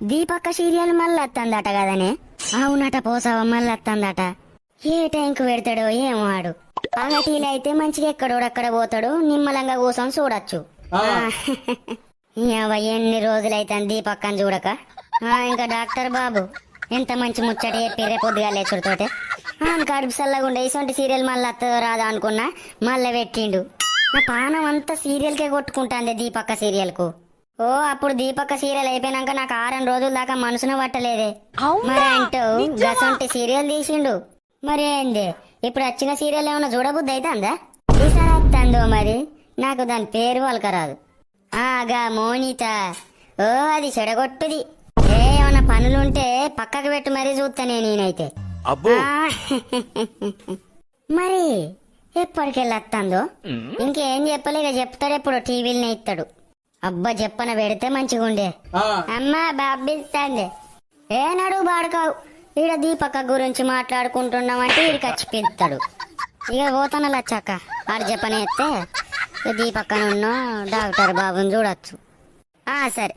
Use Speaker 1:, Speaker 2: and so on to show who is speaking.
Speaker 1: దీపక్క serial మళ్ళీ వస్తుందట కదనే? అవునట పోసావ మళ్ళీ వస్తుందట ఏ టైంకు పెడతాడో ఏమో ఆడు. పగటీలు అయితే మంచిగా ఎక్కడోడక్కడ పోతాడు నిమ్మలంగా కూర్చొని చూడొచ్చు. ఎన్ని రోజులైతే దీపక్కని చూడక? ఆ, ఇంకా డాక్టర్ బాబు ఎంత మంచి ముచ్చట చెప్పి రేపు పొద్దుగా లేచుడుతోటే కడుపు సల్లగుండే ఇసొంటి సీరియల్ మళ్ళీ వస్తుందో రాదా అనుకున్నా మళ్ళీ పెట్టిండు. నా పానం అంతా సీరియల్కే కొట్టుకుంటాంది దీపక్క సీరియల్కు. ఓ అప్పుడు దీపక్క సీరియల్ అయిపోయినాక నాకు ఆరం రోజుల దాకా మనసున పట్టలేదే. మరి అంటూ గసంటి సీరియల్ తీసిండు. మరి ఏంది ఇప్పుడు వచ్చిన సీరియల్ ఏమైనా చూడబుద్ధి అవుతుందా ఈసారి వస్తుందో మరి? నాకు దాని పేరు వలకరాదు ఆగా మోనిత. ఓ అది చెడగొట్టుది. ఏ ఏమన్నా పనులుంటే పక్కకు పెట్టి మరీ చూస్తానే నేనైతే. మరి ఎప్పటికెళ్ళి వస్తుందో ఇంకేం చెప్పలేక చెప్తాడు ఎప్పుడు టీవీలనే ఇస్తాడు అబ్బా చెప్పన పెడితే మంచిగా ఉండే
Speaker 2: ఆ,
Speaker 1: అమ్మా బాబిస్తాంది. ఏ నడు బాడుకావు? ఈడ దీపక్క గురించి మాట్లాడుకుంటున్నామంటే ఈడికి వచ్చి పిలుస్తాడు. ఇక పోతాను లచ్చాక ఆడు చెప్పనేస్తే ఇక దీపక్కనున్న డాక్టర్ బాబుని చూడొచ్చు. ఆ సరే.